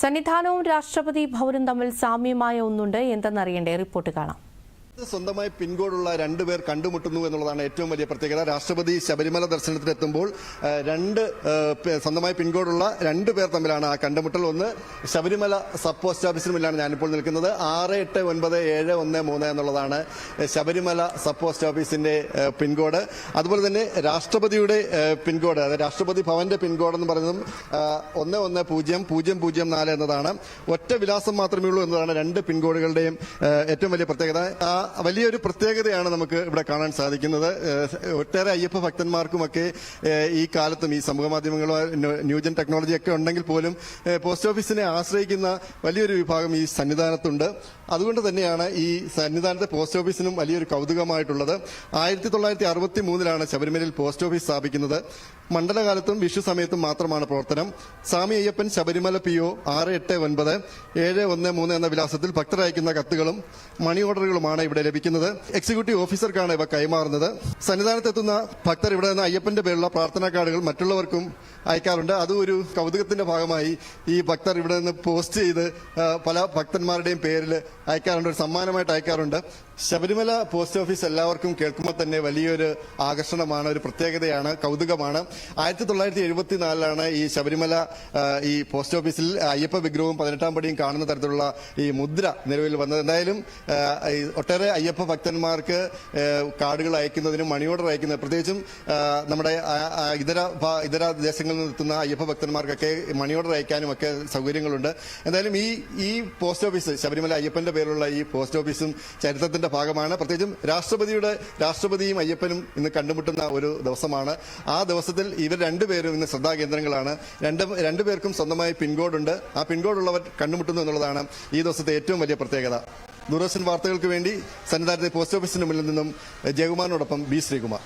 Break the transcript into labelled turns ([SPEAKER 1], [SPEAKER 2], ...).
[SPEAKER 1] സന്നിധാനവും രാഷ്ട്രപതി ഭവനും തമ്മിൽ സാമ്യമായ ഒന്നുണ്ട്. എന്തെന്നറിയേണ്ടേ? റിപ്പോർട്ട് കാണാം.
[SPEAKER 2] സ്വന്തമായി പിൻകോഡുള്ള രണ്ടുപേർ കണ്ടുമുട്ടുന്നു എന്നുള്ളതാണ് ഏറ്റവും വലിയ പ്രത്യേകത. രാഷ്ട്രപതി ശബരിമല ദർശനത്തിനെത്തുമ്പോൾ രണ്ട് സ്വന്തമായി പിൻകോഡുള്ള രണ്ട് പേർ തമ്മിലാണ് ആ കണ്ടുമുട്ടൽ. ഒന്ന് ശബരിമല സബ് പോസ്റ്റ് ഓഫീസിന് മുന്നിലാണ് ഞാനിപ്പോൾ നിൽക്കുന്നത്. ആറ് എട്ട് ഒൻപത് ഏഴ് ഒന്ന് മൂന്ന് എന്നുള്ളതാണ് ശബരിമല സബ് പോസ്റ്റ് ഓഫീസിന്റെ പിൻകോഡ്. അതുപോലെ തന്നെ രാഷ്ട്രപതിയുടെ പിൻകോഡ് അതായത് രാഷ്ട്രപതി ഭവന്റെ പിൻകോഡ് എന്ന് പറയുന്നതും ഒന്ന് ഒന്ന് പൂജ്യം പൂജ്യം പൂജ്യം നാല് എന്നതാണ്. ഒറ്റ വിലാസം മാത്രമേ ഉള്ളൂ എന്നതാണ് രണ്ട് പിൻകോഡുകളുടെയും ഏറ്റവും വലിയ പ്രത്യേകത. ആ വലിയൊരു പ്രത്യേകതയാണ് നമുക്ക് ഇവിടെ കാണാൻ സാധിക്കുന്നത്. ഒട്ടേറെ അയ്യപ്പ ഭക്തന്മാർക്കുമൊക്കെ ഈ കാലത്തും ഈ സമൂഹ മാധ്യമങ്ങളോ ന്യൂ- ന്യൂജൻ ടെക്നോളജി ഒക്കെ ഉണ്ടെങ്കിൽ പോലും പോസ്റ്റ് ഓഫീസിനെ ആശ്രയിക്കുന്ന വലിയൊരു വിഭാഗം ഈ സന്നിധാനത്തുണ്ട്. അതുകൊണ്ട് തന്നെയാണ് ഈ സന്നിധാനത്തെ പോസ്റ്റ് ഓഫീസിനും വലിയൊരു കൗതുകമായിട്ടുള്ളത്. ആയിരത്തി തൊള്ളായിരത്തി അറുപത്തി മൂന്നിലാണ് ശബരിമലയിൽ പോസ്റ്റ് ഓഫീസ് സ്ഥാപിക്കുന്നത്. മണ്ഡലകാലത്തും വിഷു സമയത്തും മാത്രമാണ് പ്രവർത്തനം. സ്വാമി അയ്യപ്പൻ ശബരിമല പി ഒ ആറ് എട്ട് ഒൻപത് ഏഴ് ഒന്ന് മൂന്ന് എന്ന വിലാസത്തിൽ ഭക്തർ അയക്കുന്ന കത്തുകളും മണി ഓർഡറുകളുമാണ് ഇവിടെ ലഭിക്കുന്നത്. എക്സിക്യൂട്ടീവ് ഓഫീസർക്കാണ് ഇവ കൈമാറുന്നത്. സന്നിധാനത്തെത്തുന്ന ഭക്തർ ഇവിടെ നിന്ന് അയ്യപ്പന്റെ പേരുള്ള പ്രാർത്ഥനാ കാർഡുകൾ മറ്റുള്ളവർക്കും അയക്കാറുണ്ട്. അതും ഒരു കൗതുകത്തിന്റെ ഭാഗമായി ഈ ഭക്തർ ഇവിടെ നിന്ന് പോസ്റ്റ് ചെയ്ത് പല ഭക്തന്മാരുടെയും പേരിൽ അയക്കാറുണ്ട് ഒരു സമ്മാനമായിട്ട് അയക്കാറുണ്ട്. ശബരിമല പോസ്റ്റ് ഓഫീസ് എല്ലാവർക്കും കേൾക്കുമ്പോൾ തന്നെ വലിയൊരു ആകർഷണമാണ് ഒരു പ്രത്യേകതയാണ് കൗതുകമാണ്. ആയിരത്തി തൊള്ളായിരത്തി എഴുപത്തിനാലിലാണ് ഈ ശബരിമല ഈ പോസ്റ്റ് ഓഫീസിൽ അയ്യപ്പ വിഗ്രഹവും പതിനെട്ടാം പടിയും കാണുന്ന തരത്തിലുള്ള ഈ മുദ്ര നിലവിൽ വന്നത്. എന്തായാലും ഒട്ടേറെ അയ്യപ്പ ഭക്തന്മാർക്ക് കാർഡുകൾ അയക്കുന്നതിനും മണി ഓർഡർ അയക്കുന്നത് പ്രത്യേകിച്ചും നമ്മുടെ ഇതര ഇതര ദേശങ്ങളിൽ നിന്ന് എത്തുന്ന അയ്യപ്പ ഭക്തന്മാർക്കൊക്കെ മണി ഓർഡർ അയക്കാനും ഒക്കെ സൗകര്യങ്ങളുണ്ട്. എന്തായാലും ഈ ഈ പോസ്റ്റ് ഓഫീസ് ശബരിമല അയ്യപ്പന്റെ പേരുള്ള ഈ പോസ്റ്റ് ഓഫീസും ചരിത്രത്തിന്റെ ഭാഗമാണ്. പ്രത്യേകിച്ചും രാഷ്ട്രപതിയുടെ രാഷ്ട്രപതിയും അയ്യപ്പനും ഇന്ന് കണ്ടുമുട്ടുന്ന ഒരു ദിവസമാണ്. ആ ദിവസത്തിൽ ഇവർ രണ്ടുപേരും ഇന്ന് ശ്രദ്ധാകേന്ദ്രങ്ങളാണ് രണ്ട് രണ്ടുപേർക്കും സ്വന്തമായി പിൻകോഡുണ്ട്. ആ പിൻകോഡുള്ളവർ കണ്ടുമുട്ടുന്നു എന്നുള്ളതാണ് ഈ ദിവസത്തെ ഏറ്റവും വലിയ പ്രത്യേകത. ദൂരദർശൻ വാർത്തകൾക്ക് വേണ്ടി സന്നിധാനത്തെ പോസ്റ്റ് ഓഫീസിന് മുന്നിൽ നിന്നും ജയകുമാറിനോടൊപ്പം ബി ശ്രീകുമാർ.